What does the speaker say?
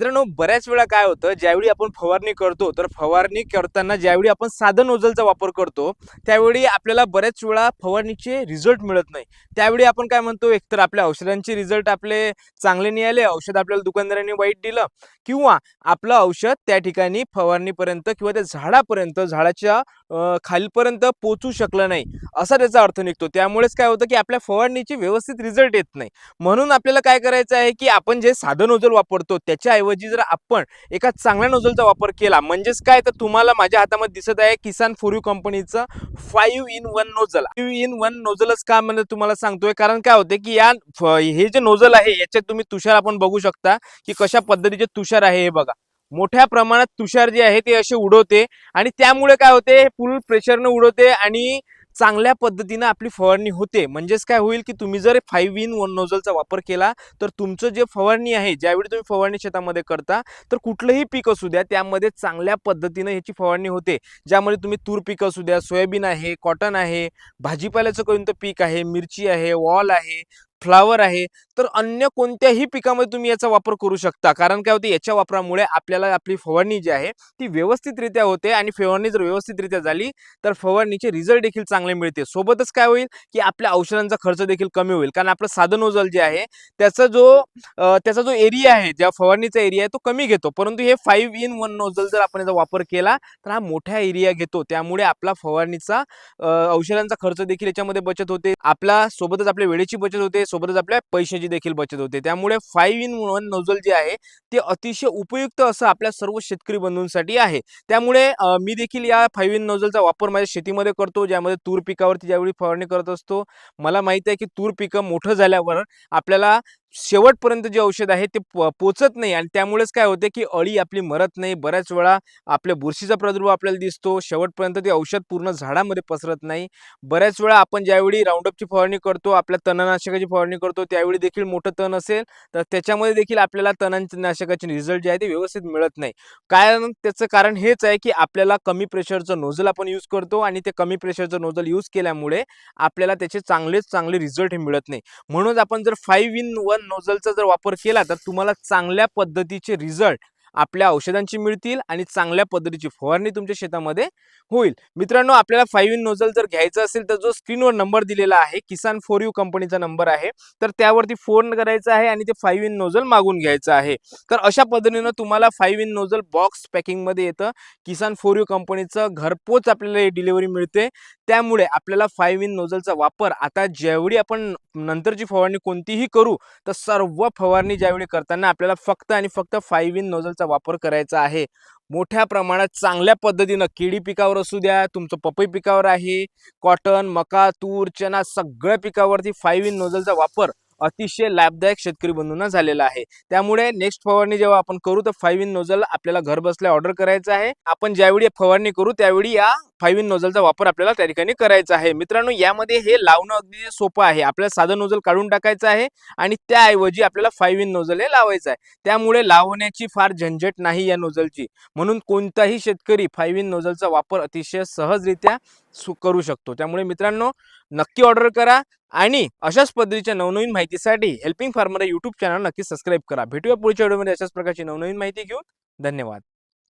मित्रांनो बऱ्याच वेळा काय होतं ज्यावेळी आपण फवारणी करतो तर फवारणी करताना ज्यावेळी आपण साधन ओझलचा वापर करतो त्यावेळी आपल्याला बऱ्याच वेळा फवारणीचे रिझल्ट मिळत नाही. त्यावेळी आपण काय म्हणतो एकतर आपल्या औषधांचे रिझल्ट आपले चांगले नाही आले औषध आपल्याला दुकानदारांनी वाईट दिलं किंवा आपलं औषध त्या ठिकाणी फवारणीपर्यंत किंवा त्या झाडापर्यंत झाडाच्या खालीपर्यंत पोचू शकलं नाही असा त्याचा अर्थ निघतो. त्यामुळेच काय होतं की आपल्या फवारणीचे व्यवस्थित रिझल्ट येत नाही. म्हणून आपल्याला काय करायचं आहे की आपण जे साधन ओझल वापरतो त्याच्याऐवजी जर आपण एका चांगल्या नोझलचा वापर केला म्हणजेच काय? तर तुम्हाला माझ्या हातामध्ये दिसत आहे किसान फोर कंपनीचं five in one nozzle. Five in one नोझलच का म्हणजे तुम्हाला सांगतोय? कारण काय होते की या हे जे नोझल आहे याच्यात तुम्ही तुषार आपण बघू शकता की कशा पद्धतीचे तुषार आहे हे बघा. मोठ्या प्रमाणात तुषार जे आहे ते असे उडवते आणि त्यामुळे काय होते? फुल प्रेशरनं उडवते आणि चांगल्या पद्धतीनं आपली फवारणी होते. म्हणजेच काय होईल की तुम्ही जर फाईव्ह इन वन नोझलचा वापर केला तर तुमचं जे फवारणी आहे ज्यावेळी तुम्ही फवारणी शेतामध्ये करता तर कुठलंही पीक असू द्या त्यामध्ये चांगल्या पद्धतीनं ह्याची फवारणी होते. ज्यामध्ये तुम्ही तूर पीक असू द्या सोयाबीन आहे कॉटन आहे भाजीपाल्याचं कोणतं पीक आहे मिरची आहे वॉल आहे फ्लावर आहे तर अन्य कोणत्याही पिकामध्ये तुम्ही याचा वापर करू शकता. कारण काय होते याच्या वापरामुळे आपल्याला आपली फवारणी जी आहे ती व्यवस्थितरित्या होते आणि फवारणी जर व्यवस्थितरित्या झाली तर फवारणीचे रिझल्ट देखील चांगले मिळते. सोबतच काय होईल की आपल्या औषधांचा खर्च देखील कमी होईल. कारण आपलं साधन ओझल जे आहे त्याचा जो त्याचा जो एरिया आहे ज्या फवारणीचा एरिया आहे तो कमी घेतो. परंतु हे फाईव्ह इन वन नोझल जर आपण याचा वापर केला तर हा मोठा एरिया घेतो. त्यामुळे आपला फवारणीचा औषधांचा खर्च देखील याच्यामध्ये बचत होते. आपला सोबतच आपल्या वेळेची बचत होते. सोबतच आपल्या पैशाची देखील बचत होते. त्यामुळे फाईव्ह इन वन नोझल जे आहे ते अतिशय उपयुक्त असं आपल्या सर्व शेतकरी बंधूंसाठी आहे. त्यामुळे मी देखील या फाईव्ह इन नोझलचा वापर माझ्या शेतीमध्ये करतो ज्यामध्ये तूर पिकावरती ज्यावेळी फवारणी करत असतो मला माहिती आहे की तूर पिकं मोठं झाल्यावर आपल्याला शेवटपर्यंत जे औषध आहे ते प- पोचत नाही आणि त्यामुळेच काय होते की अळी आपली मरत नाही. बऱ्याच वेळा आपल्या बुरशीचा प्रादुर्भाव आपल्याला दिसतो. शेवटपर्यंत ते औषध पूर्ण झाडामध्ये पसरत नाही. बऱ्याच वेळा आपण ज्यावेळी राऊंडअपची फवारणी करतो आपल्या तणनाशकाची फवारणी करतो त्यावेळी देखील मोठं तण असेल तर त्याच्यामध्ये देखील आपल्याला तणनाशकाचे रिझल्ट जे आहे ते व्यवस्थित मिळत नाही. कारण त्याचं कारण हेच आहे की आपल्याला कमी प्रेशरचं नोझल आपण यूज करतो आणि ते कमी प्रेशरचं नोझल यूज केल्यामुळे आपल्याला त्याचे चांगलेच चांगले रिझल्ट हे मिळत नाही. म्हणून आपण जर फाईव्ह इन वन नोझलचा जर वापर केला तर तुम्हाला चांगल्या पद्धतीचे रिझल्ट आपल्या औषधांची मिळतील आणि चांगल्या पद्धतीची फवारणी तुमच्या शेतामध्ये होईल. मित्रांनो आपल्याला फाईव्ह इन नोझल जर घ्यायचं असेल तर जो स्क्रीनवर नंबर दिलेला आहे किसान फोर यू कंपनीचा नंबर आहे तर त्यावरती फोन करायचा आहे आणि ते फाईव्ह इन नोझल मागून घ्यायचं आहे. तर अशा पद्धतीनं तुम्हाला फाईव्ह इन नोझल बॉक्स पॅकिंगमध्ये येतं. किसान फोर यू कंपनीचं घरपोच आपल्याला डिलिव्हरी मिळते. त्यामुळे आपल्याला फाईव्ह इन नोझलचा वापर आता ज्यावेळी आपण नंतरची फवारणी कोणतीही करू तर सर्व फवारणी ज्यावेळी करताना आपल्याला फक्त आणि फक्त फाईव्ह इन नोझल नोझलचा वापर करायचा आहे. मोठ्या प्रमाणात चांगल्या पद्धतीनं केळी पिकावर असू द्या तुमचं पपई पिकावर आहे कॉटन मका तूर चना सगळ्या पिकावरती फाईव्ह इन नोझलचा वापर अतिशय लाभदायक शेतकरी बंधूंना झालेला आहे. त्यामुळे नेक्स्ट फवारणी जेव्हा आपण करू तर फाईव्ह इन नोझल आपल्याला घर बसल्या ऑर्डर करायचं आहे. आपण ज्यावेळी फवारणी करू त्यावेळी या फाईव्ह इन नोझलचा वापर आपल्याला त्या ठिकाणी करायचा आहे. मित्रांनो यामध्ये हे लावणं अगदी सोपं आहे. आपल्याला साधं नोझल काढून टाकायचं आहे आणि त्याऐवजी आपल्याला फाईव्ह इन नोझल हे लावायचं आहे. त्यामुळे लावण्याची फार झंझट नाही या नोझलची म्हणून कोणताही शेतकरी फाईव्ह इन नोझलचा वापर अतिशय सहजरित्या करू शकतो. त्यामुळे मित्रांनो नक्की ऑर्डर करा आणि अशाच पद्धतीच्या नवनवीन माहितीसाठी हेल्पिंग फार्मर युट्यूब चॅनल नक्की सबस्क्राईब करा. भेटूया पुढच्या व्हिडिओमध्ये अशाच प्रकारची नवनवीन माहिती घेऊन. धन्यवाद.